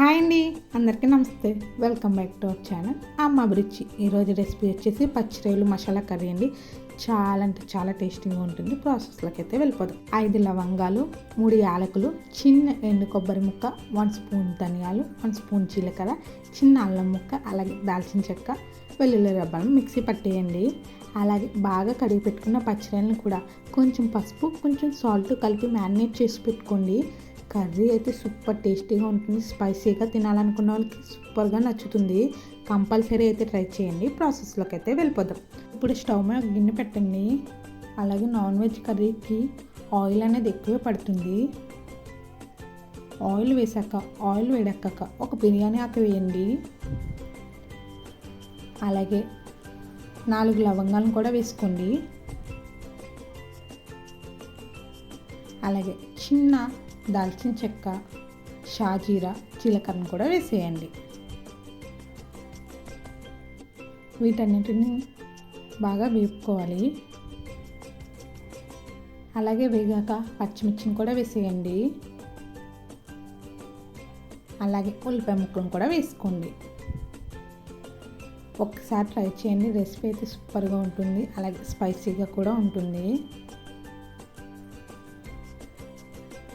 Hi అండి అందరికీ నమస్తే. Welcome back to our channel Amma Abhiruchi ఈరోజు రెసిపీ వచ్చేసి పచ్చిరేలు మసాలా కర్రీ అండి. చాలా అంటే చాలా టేస్టీగా ఉంటుంది. ప్రాసెస్లోకి అయితే వెళ్ళిపోదాం. ఐదు లవంగాలు మూడు యాలకులు చిన్న ఎండు కొబ్బరి ముక్క వన్ స్పూన్ ధనియాలు వన్ స్పూన్ జీలకర్ర చిన్న అల్లం ముక్క అలాగే దాల్చిన చెక్క వెల్లుల్లి రబ్బను మిక్సీ పట్టేయండి. అలాగే బాగా కడిగి పెట్టుకున్న పచ్చిరేలను కూడా కొంచెం పసుపు కొంచెం సాల్ట్ కలిపి మ్యారినేట్ చేసి పెట్టుకోండి. కర్రీ అయితే సూపర్ టేస్టీగా ఉంటుంది. స్పైసీగా తినాలనుకున్న వాళ్ళకి సూపర్గా నచ్చుతుంది. కంపల్సరీ అయితే ట్రై చేయండి. ప్రాసెస్లోకి అయితే వెళ్ళిపోదాం. ఇప్పుడు స్టవ్ మీద గిన్నె పెట్టండి. అలాగే నాన్ వెజ్ కర్రీకి ఆయిల్ అనేది ఎక్కువే పడుతుంది. ఆయిల్ వేసాక ఆయిల్ వేడెక్కాక ఒక బిర్యానీ ఆకు వేయండి. అలాగే నాలుగు లవంగాలను కూడా వేసుకోండి. అలాగే చిన్న దాల్చిన చెక్క షాజీరా జీలకర్రను కూడా వేసేయండి. వీటన్నిటిని బాగా వేపుకోవాలి. అలాగే వేగాక పచ్చిమిర్చిని కూడా వేసేయండి. అలాగే ఉల్లిపాయ ముక్కలను కూడా వేసుకోండి. ఒక్కసారి ట్రై చేయండి. రెసిపీ అయితే సూపర్గా ఉంటుంది. అలాగే స్పైసీగా కూడా ఉంటుంది.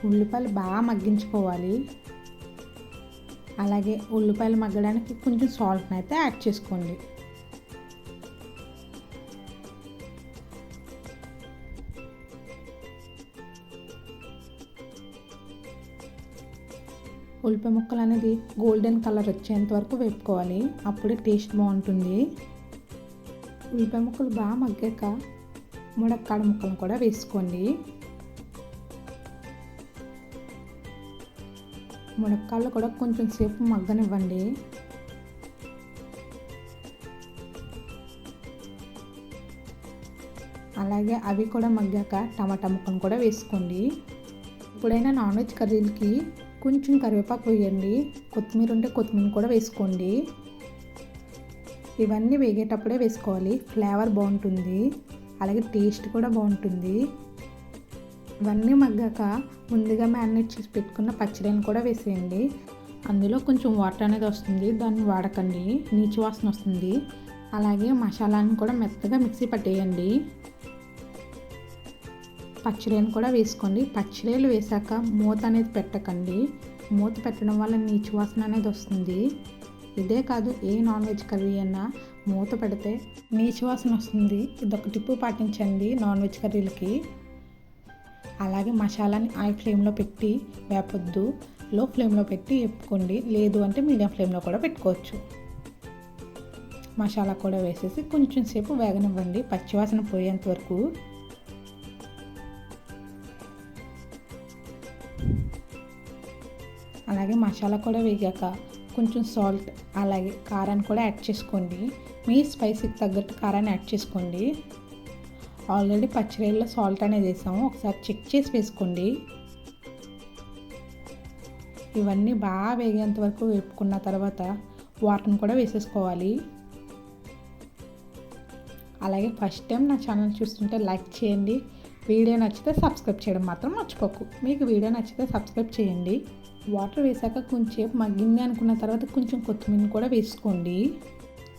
ఉల్లిపాయలు బాగా మగ్గించుకోవాలి. అలాగే ఉల్లిపాయలు మగ్గడానికి కొంచెం సాల్ట్ని అయితే యాడ్ చేసుకోండి. ఉల్లిపాయ ముక్కలు అనేది గోల్డెన్ కలర్ వచ్చేంత వరకు వేపుకోవాలి. అప్పుడే టేస్ట్ బాగుంటుంది. ఉల్లిపాయ ముక్కలు బాగా మగ్గాక ముడక్కాడ ముక్కలను కూడా వేసుకోండి. మునక్కాళ్ళు కూడా కొంచెం సేపు మగ్గనివ్వండి. అలాగే అవి కూడా మగ్గాక టమాటా ముక్కను కూడా వేసుకోండి. ఇప్పుడైనా నాన్ వెజ్ కర్రీలకి కొంచెం కరివేపాకు వేయండి. కొత్తిమీర ఉంటే కొత్తిమీర కూడా వేసుకోండి. ఇవన్నీ వేగేటప్పుడే వేసుకోవాలి. ఫ్లేవర్ బాగుంటుంది. అలాగే టేస్ట్ కూడా బాగుంటుంది. ఇవన్నీ మగ్గాక ముందుగా మ్యారినేట్ చేసి పెట్టుకున్న పచ్చడిని కూడా వేసేయండి. అందులో కొంచెం వాటర్ అనేది వస్తుంది దాన్ని వాడకండి. నీచు వాసన వస్తుంది. అలాగే మసాలాని కూడా మెత్తగా మిక్సీ పట్టేయండి. పచ్చడిని కూడా వేసుకోండి. పచ్చడిలు వేసాక మూత అనేది పెట్టకండి. మూత పెట్టడం వల్ల నీచు వాసన అనేది వస్తుంది. ఇదే కాదు ఏ నాన్ వెజ్ కర్రీ అయినా మూత పెడితే నీచు వాసన వస్తుంది. ఇదొక టిప్పు పాటించండి నాన్ వెజ్ కర్రీలకి. అలాగే మసాలాని హై ఫ్లేమ్లో పెట్టి వేపొద్దు లో ఫ్లేమ్లో పెట్టి ఎప్పుకోండి లేదు అంటే మీడియం ఫ్లేమ్లో కూడా పెట్టుకోవచ్చు. మసాలా కూడా వేసేసి కొంచెం సేపు వేగనివ్వండి. పచ్చివాసన పోయేంత వరకు. అలాగే మసాలా కూడా వేగాక కొంచెం సాల్ట్ అలాగే కారాన్ని కూడా యాడ్ చేసుకోండి. మీ స్పైసీకి తగ్గట్టు కారాన్ని యాడ్ చేసుకోండి. ఆల్రెడీ పచ్చిరేళ్ళలో సాల్ట్ అనేది వేసాము ఒకసారి చెక్ చేసి వేసుకోండి. ఇవన్నీ బాగా వేగేంత వరకు వేపుకున్న తర్వాత వాటర్ని కూడా వేసేసుకోవాలి. అలాగే ఫస్ట్ టైం నా ఛానల్ చూస్తుంటే లైక్ చేయండి. వీడియో నచ్చితే సబ్స్క్రైబ్ చేయడం మాత్రం మర్చిపోకు. మీకు వీడియో నచ్చితే సబ్స్క్రైబ్ చేయండి. వాటర్ వేసాక కొంచెం మగ్గింది అనుకున్న తర్వాత కొంచెం కొత్తిమీర కూడా వేసుకోండి.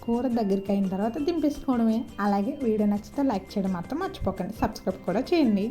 కూర దగ్గరికి అయిన తర్వాత దింపేసుకోవడమే. అలాగే వీడియో నచ్చితే లైక్ చేయడం మాత్రం మర్చిపోకండి. సబ్స్క్రైబ్ కూడా చేయండి.